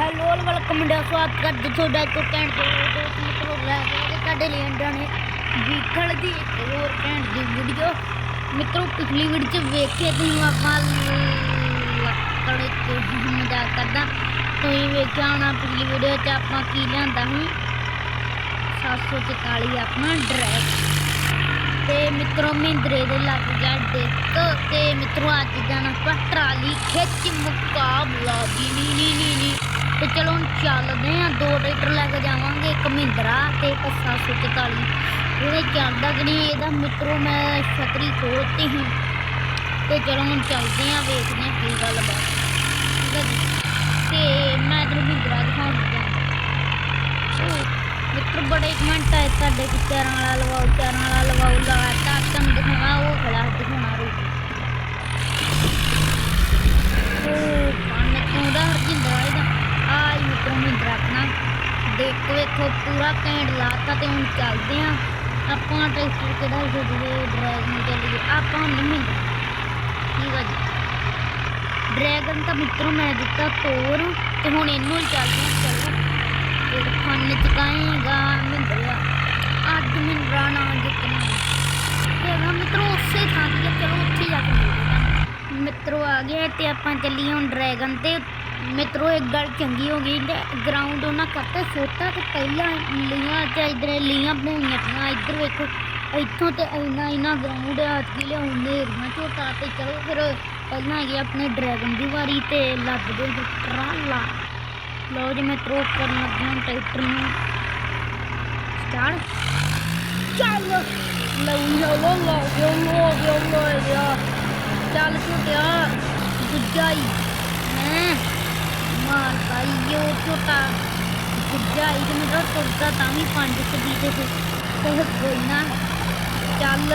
Hello welcome ਦਾ ਸਵਾਗਤ ਕਰਦੇ ਤੁਹਾਡਾ ਇੱਕ ਘੈਂਟ ਦੇ ਦੋਸਤ ਮਿੱਤਰੋ ਲੈ ਤੁਹਾਡੇ ਲਈ ਅੰਡਾਂ ਨੇ ਵੀਖਲ ਦੀ ਇੱਕ ਹੋਰ ਘੈਂਟ ਦੀ ਵੀਡੀਓ ਮਿੱਤਰੋ, ਪਿਛਲੀ ਵੀਡੀਓ ਚ ਵੇਖਿਆ ਤੁਸੀਂ ਆਪਾਂ ਲੱਕੜ ਤੇ ਮਜ਼ਾਕ ਕਰਦਾ। ਤੁਸੀਂ ਵੇਖਿਆ ਹੋਣਾ, ਪਿਛਲੀ ਵੀਡੀਓ ਚ ਆਪਾਂ ਕੀ ਲਿਆਂਦਾ ਸੀ? 744 ਆਪਣਾ ਡਰੈਗ ਤੇ ਮਿੱਤਰੋ, ਮਹਿੰਦਰੇ ਦੇ ਲੱਗ ਗਿਆ ਡਿੱਕ ਤੇ ਮਿੱਤਰੋ, ਅੱਜ ਜਾਣਾ ਆਪਾਂ ਟਰਾਲੀ ਖਿੱਚ ਮੁਕਾਬਲਾ। ਜੀ ਨੀ ਨੀ ਨੀ ਨੀ। ਤੇ ਚਲੋ ਹੁਣ ਚੱਲਦੇ ਆ ਦੋ ਟਰੈਕਟਰ ਲੈ ਕੇ ਜਾਵਾਂਗੇ, ਇੱਕ ਮਹਿੰਦਰਾ ਤੇ ਇੱਕ 744 ਇਹਦੇ ਚੱਲਦਾ ਕਿ ਨਹੀਂ, ਇਹਦਾ ਮਿੱਤਰੋ ਮੈਂ ਛਤਰੀ ਖੋਲਤੀ ਹਾਂ ਤੇ ਚਲੋ ਹੁਣ ਚੱਲਦੇ ਆ ਵੇਖਦੇ ਆ ਕੀ ਗੱਲ ਬਾਤ ਠੀਕ ਹੈ ਜੀ। ਤੇ ਮੈਂ ਤੈਨੂੰ ਮਹਿੰਦਰਾ ਦਿਖਾਉਣ ਲੱਗਾ ਮਿੱਤਰ ਬੜੇ ਕਮੈਂਟ ਆਏ ਤੁਹਾਡੇ ਕਿ ਚਾਰਾਂ ਵਾਲਾ ਲਵਾਓ, ਚਾਰਾਂ ਵਾਲਾ ਲਵਾਓ ਲਗਾਤਾਰ ਤੁਹਾਨੂੰ ਦਿਖਾਉਣਾ, ਉਹ ਖੜਾ ਦਿਖਾਉਣਾ ਰੋ ਉਹ ਕੰਨ ਤੋਂ ਦਾ ਹਰਜਿੰਦਰ ਇਹਦਾ? ਹੀ ਮਿੱਤਰ ਮਹਿੰਦਰਾ ਆਪਣਾ ਦੇਖੋ ਵੇਖੋ ਪੂਰਾ ਕੈਂਡ ਲਾਤਾ ਤੇ ਹੁਣ ਚੱਲਦੇ ਆ। ਆਪਾਂ ਟਰੈਕਟਰ ਕਿਹੜਾ ਛੱਡੀਏ ਡਰੈਗ ਚੱਲੀਏ ਆਪਾਂ ਮਹਿੰਦਰਾ ਠੀਕ ਆ ਜੀ। ਡਰੈਗਨ ਤਾਂ ਮਿੱਤਰੋ ਮੈਂ ਦਿੱਤਾ ਤੋਰ ਤੇ ਹੁਣ ਇਹਨੂੰ ਹੀ ਚੱਲਦੇ ਆ ਚਲੋ। ਇਹ ਫਨ ਚਕਾਏਗਾ ਮਿੰਦਰਾ ਅੱਜ ਮਿੰਦਰਾ ਨਾ ਜਿੱਤਣਾ ਤੇ ਨਾ ਮਿੱਤਰੋ ਉਸੇ ਥਾਂ ਤੇ ਆ, ਚਲੋ ਉੱਥੇ ਜਾ ਕੇ ਮਿਲਦੇ ਮਿੱਤਰੋ ਆ ਗਏ ਤੇ ਆਪਾਂ ਚੱਲੀਏ ਹੁਣ ਡਰੈਗਨ ਤੇ મિત્રો ਇੱਕ ਗੱਲ ਚੰਗੀ ਹੋ ਗਈ ਗਰਾਊਂਡ ਉਹਨਾਂ ਕਰਤਾ ਛੋਟਾ ਤੇ ਪਹਿਲਾਂ ਲੀਆਂ ਤੇ ਇਧਰੇ ਲੀਆਂ ਬਣਾਉਣੀਆਂ ਥੀਆਂ ਇਧਰ ਵੇਖੋ, ਇੱਥੋਂ ਤੇ ਇੰਨਾ ਇੰਨਾ ਗਰਾਊਂਡ ਹੱਥ ਕੀ ਲਿਆਉਂਦੇ ਰੀਆਂ ਝੋਟਾ ਤੇ ਚਲੋ ਫਿਰ ਪਹਿਲਾਂ ਗਿਆ ਆਪਣੇ ਡਰੈਗਨ ਦੀ ਵਾਰੀ ਤੇ ਲੱਗਦੇ ਟਰਾਲਾ। ਲਓ ਜੀ ਮੈਂ ਤਰੋ ਕਰਨ ਲੱਗਿਆ ਟਰੈਕਟਰ ਨੂੰ। ਸਟਾਰਟ। ਚੱਲ। ਲਓ ਲਓ ਲਓ ਲਓ ਲਓ ਲਓ ਲਓ ਚੱਲ ਛੁੱਟਿਆ, ਦੂਜਾ ਹੀ। ਹੈ? ਮਾਰ ਪਾਈਓ ਛੋਟਾ ਦੂਜਾ ਹੀ ਮੇਰਾ ਤੁਰਦਾ ਤਾਂ ਵੀ ਪੰਜ ਕਦੀ ਦੇ ਤੇ ਕੋਈ ਨਾ, ਚੱਲ।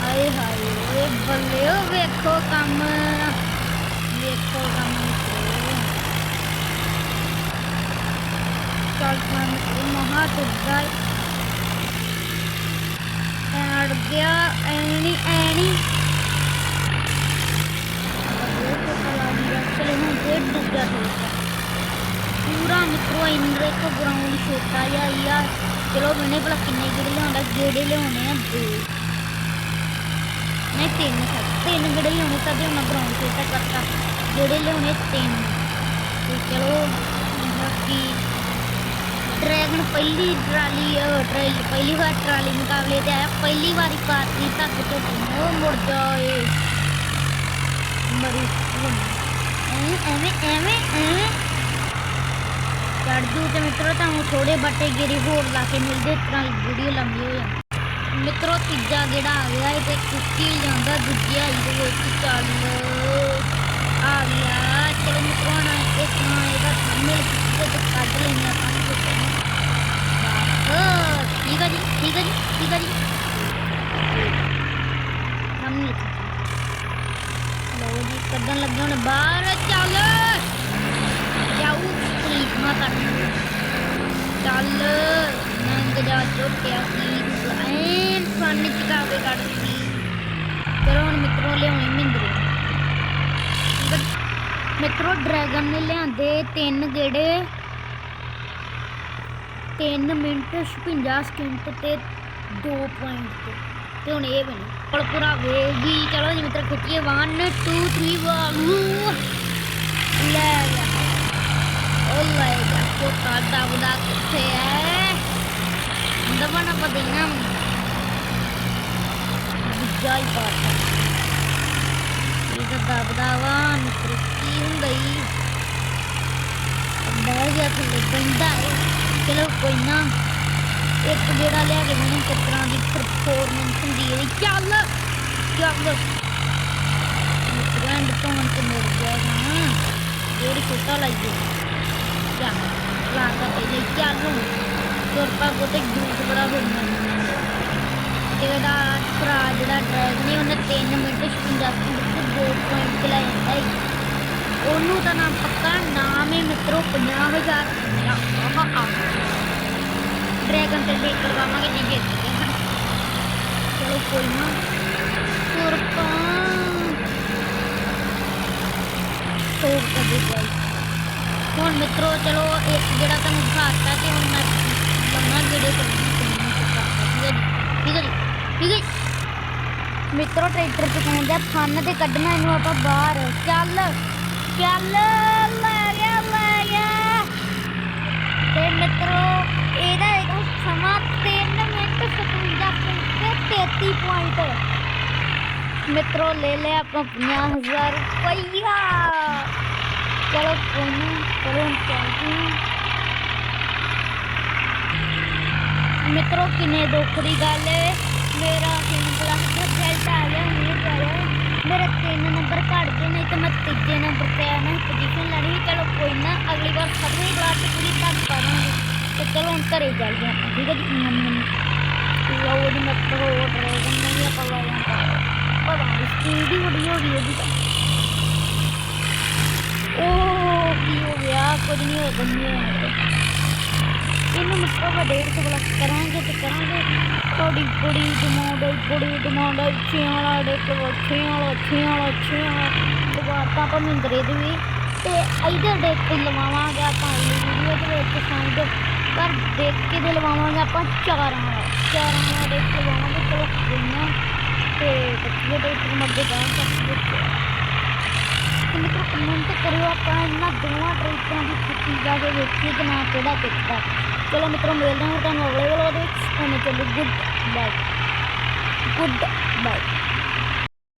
ਆਏ ਹਾਏ ਓਏ ਬੱਲੇ ਓ, ਵੇਖੋ ਕੰਮ। ਵੇਖੋ ਕੰਮ ਮਿੱਤਰੋ ਚੱਲ ਪਾਣ ਮਹਾ ਤੁਰਦਾ ਅੜ ਗਿਆ ਐਣੀ ਐਣੀ ਚਲੇ ਹੁਣ ਫੇਰ ਦੂਜਾ ਟੋਟਾ ਮਿੱਤਰੋ ਇੰਦਰੇ ਕੋ ਗਰਾਊਂਡ ਛੋਟਾ ਜਿਹਾ ਹੀ ਆ। ਚਲੋ ਮੈਨੇ ਭਲਾ ਕਿੰਨੇ ਗੇੜੇ ਲਿਆਉਂਦਾ ਗੇੜੇ ਲਿਆਉਣੇ ਆ ਦੋ। ਨਹੀਂ ਤਿੰਨ ਤਿੰਨ ਗੇੜੇ ਲਿਆਉਣੇ ਤਾਂ ਉਹਨਾਂ ਗਰਾਊਂਡ ਛੋਟਾ ਕਰਤਾ ਗੇੜੇ ਲਿਆਉਣੇ ਤਿੰਨ। ਤੇ ਚਲੋ ਬਾਕੀ ਡਰੈਗਨ ਪਹਿਲੀ ਟਰਾਲੀ ਅਹ, ਟਰਾਲੀ ਪਹਿਲੀ ਵਾਰ ਟਰਾਲੀ ਮੁਕਾਬਲੇ ਤੇ ਆਇਆ। ਪਹਿਲੀ ਵਾਰੀ ਪਾਰਟੀ ਤੱਕ ਤੋਂ ਉਹ ਮੁੜ ਜਾਏ। ਮਰੀ ਐਵੇਂ ਐਵੇਂ ਐਵੇਂ ਐਵੇਂ ਚੜ ਜੂ ਤੇ ਮਿੱਤਰੋ ਤੁਹਾਨੂੰ ਥੋੜੇ ਬੱਟੇ ਗੇਰੇ ਹੋਰ ਲਾ ਕੇ ਮਿਲਦੇ, ਇਸ ਤਰ੍ਹਾਂ ਵੀਡੀਓ ਲੰਬੀ ਹੋ ਜਾਂਦੀ ਮਿੱਤਰੋ ਤੀਜਾ ਜਿਹੜਾ ਆ ਗਿਆ ਇਹ ਤੇ ਕੁੱਕੀ ਜਾਂਦਾ ਦੂਜਿਆ ਇਹਦੇ ਵਿੱਚ ਚੱਲ ਆ। ਗਿਆ। ਚਲੋ ਮਿੱਤਰੋ ਨਾ ਇਸ ਤਰ੍ਹਾਂ ਇਹਦਾ ਥੰਮੇਲ ਤੇ ਕੱਢ ਲੈਂਦੇ ਆਪਾਂ ਨੂੰ ਕੁੱਤੇ ਠੀਕ ਆ ਜੀ, ਠੀਕ ਆ ਜੀ, ਠੀਕ ਆ ਜੀ। ਥੰਮੇਲ ਲਓ ਜੀ, ਕੱਢਣ ਲੱਗੇ ਹੁਣ ਬਾਹਰ। ਚੱਲ। ਪੁਲਿਸ ਮਾ ਚੱਲ, ਨੰਗ ਜਾ ਚੁੱਕਿਆ ਸੀ। ਐਨ ਫਨ ਚਕਾਵੇ ਕੱਢਦੀ ਚਲੋ ਹੁਣ ਮਿੱਤਰੋ ਲਿਆਉਣੇ ਮਿੰਦਰੇ। ਮਿੱਤਰੋ, ਡਰੈਗਨ ਨੇ ਲਿਆਂਦੇ ਤਿੰਨ ਗੇੜੇ। 3 ਮਿੰਟ 56 ਸਕਿੰਟ ਤੇ 2 ਪੁਆਇੰਟ ਤੇ। ਤੇ ਹੁਣ ਇਹ ਬਣੀ। ਕੋਲ ਵੇਗੀ ਚਲੋ ਜੀ ਮਿੱਤਰ, ਖਿੱਚੀਏ। 1 2 3 ਵਾਲੂ ਲੈ ਗਿਆ ਉਹ ਲੈ ਗਿਆ ਕਿੱਥੇ ਹੈ ਦਬਣਾ ਪਦਿਨਾ ਜਾਈ ਪਾਤਾ ਇਹ ਦਬਦਾ ਵਾ ਮਿੱਤਰ ਕੀ ਬਹਿ ਗਿਆ ਥੱਲੇ ਬੰਦਾ ਚਲੋ ਕੋਈ ਨਾ, ਇੱਕ ਜਿਹੜਾ ਲਿਆ ਕੇ ਮੈਨੂੰ ਕਿਸ ਤਰ੍ਹਾਂ ਦੀ ਪਰਫਾਰਮੈਂਸ ਹੁੰਦੀ ਹੈ ਚੱਲ ਚੱਲ। ਗ੍ਰੈਂਡ ਪਾਉਣ ਤੇ ਮਿਲ ਗਿਆ ਹਾਂ ਜਿਹੜੀ ਛੋਟਾ ਲਾਈਏ। ਚੱਲ ਲਾਤਾ ਤੇ ਜੇ ਚੱਲ ਤੁਰਪਾ ਕੋਤੇ ਜੂਸ ਬੜਾ ਹੁੰਦਾ। ਇਹਦਾ ਭਰਾ ਜਿਹੜਾ ਡਰੈਗ ਨੇ, ਉਹਨੇ 3 ਮਿੰਟ 56 ਸਕਿੰਟ ਤੇ 2 ਪੁਆਇੰਟ ਤੇ ਲੈ ਜਾਂਦਾ ਹੈ ਉਹਨੂੰ ਤਾਂ ਨਾਮ ਪੱਕਾ ਨਾਮ ਹੈ ਮਿੱਤਰੋ 50000 ਆਹ ਆਹ। ਡਰੈਗਨ ਤੇ ਦੇਖ ਕਰਵਾਵਾਂਗੇ ਜੇ ਜਿੱਤ ਗਏ ਚਲੋ ਕੋਈ ਨਾ। ਤੁਰਪਾ ਤੋੜ ਕੇ ਦੇ ਹੁਣ ਮਿੱਤਰੋ, ਚਲੋ ਇੱਕ ਜਿਹੜਾ ਤੁਹਾਨੂੰ ਦਿਖਾਤਾ ਤੇ ਹੁਣ ਮੈਂ ਲੰਮਾ ਜਿਹੜੇ ਠੀਕ ਹੈ ਜੀ, ਠੀਕ ਹੈ ਜੀ, ਠੀਕ ਹੈ ਜੀ। ਮਿੱਤਰੋ ਫਨ ਤੇ ਕੱਢਣਾ ਇਹਨੂੰ ਆਪਾਂ ਬਾਹਰ। ਚੱਲ ਚੱਲ, ਲੈ ਗਿਆ ਲੈ ਗਿਆ ਤੇ ਮਿੱਤਰੋ, ਇਹਦਾ ਹੈਗਾ ਸਮਾਂ 3 ਮਿੰਟ 57 ਸੈਕਿੰਡ 33 ਪੁਆਇੰਟ ਮਿੱਤਰੋ, ਲੈ ਲਿਆ ਆਪਾਂ 50000 ਰੁਪਈਆ। ਚਲੋ ਕੋਈ ਨਾ ਚਲੋ ਹੁਣ ਮਿੱਤਰੋ, ਕਿੰਨੇ ਦੁੱਖ ਦੀ ਗੱਲ ਹੈ ਮੇਰਾ ਤਿੰਨ ਪਲੱਸ ਦਾ ਰਿਜ਼ਲਟ ਆ ਗਿਆ ਨਹੀਂ ਗਿਆ। ਮੇਰਾ ਤਿੰਨ ਨੰਬਰ ਘੱਟ ਗਏ, ਨਹੀਂ ਤਾਂ ਮੈਂ ਤੀਜੇ ਨੰਬਰ ਤੇ ਆਣਾ ਪੋਜੀਸ਼ਨ ਲੈਣੀ ਸੀ। ਚਲੋ ਕੋਈ ਨਾ, ਅਗਲੀ ਵਾਰ ਸੱਤਵੀਂ ਕਲਾਸ ਚ ਪੂਰੀ ਤੱਕ ਕਰਾਂਗੇ। ਤੇ ਚਲੋ ਹੁਣ ਘਰੇ ਚੱਲਦੇ ਹਾਂ ਠੀਕ ਹੈ ਜੀ? ਮੰਮੀ ਲਓ ਜੀ ਮਿੱਤਰੋ ਡਰੈਗਨ ਨਹੀਂ ਆਪਾਂ ਲੈ ਜਾਂਦਾ ਪਤਾ ਨਹੀਂ ਸਪੀਡ ਹੀ ਬੜੀ ਹੋ ਗਈ ਉਹਦੀ ਤਾਂ ਉਹ ਕੀ ਹੋ ਗਿਆ? ਕੁਝ ਨਹੀਂ ਹੋ ਗੰਨੀ ਇਹਨੂੰ ਮਤਲਬ ਵੱਡੇ ਤੋਂ ਕਰਾਂਗੇ ਤੇ ਕਰਾਂਗੇ। ਤੁਹਾਡੀ ਬੜੀ ਡਿਮਾਂਡ ਹੈ, ਬੜੀ ਡਿਮਾਂਡ ਹੈ। ਛੀਆਂ ਵਾਲਾ ਡੇਕ ਛੀਆਂ ਵਾਲਾ ਛੀਆਂ ਵਾਲਾ ਛੀਆਂ ਵਾਲਾ ਦੁਬਾਰਾ ਆਪਾਂ ਮਹਿੰਦਰੇ ਦੇ ਵੀ। ਤੇ ਇਹਦੇ ਡੇਕ ਲਵਾਵਾਂਗੇ ਆਪਾਂ ਅਗਲੀ ਵੀਡੀਓ ਦੇ ਵਿੱਚ ਸੰਗ ਪਰ ਦੇਖ ਕੇ ਦੇ ਲਵਾਵਾਂਗੇ ਆਪਾਂ ਚਾਰਾਂ ਚਾਰਾਂ ਵਾਲਾ ਡੇਕ ਲਵਾਵਾਂਗੇ, ਚਲੋ ਕੋਈ ਨਾ। ਤੇ ਬੱਚੇ ਦੇ ਉੱਤੇ ਮੱਗੇ ਜਾ ਸਕਦੇ ਤੇ ਮਿੱਤਰੋ ਕਮੈਂਟ ਕਰਿਓ ਆਪਾਂ ਇਹਨਾਂ ਦੋਵਾਂ ਟਰੈਕਟਰਾਂ ਦੀ ਖੇਤੀ ਜਾ ਕੇ ਵੇਖੀਏ ਕਿ ਨਾ ਕਿਹੜਾ ਟਿਕਦਾ ਚਲੋ ਮਿੱਤਰੋ ਮਿਲਦੇ ਹਾਂ ਤੁਹਾਨੂੰ ਅਗਲੇ ਵਲੋਗ ਦੇ ਵਿੱਚ ਉਹਨੇ ਚੱਲੋ ਗੁੱਡ ਬਾਏ ਗੁੱਡ ਬਾਏ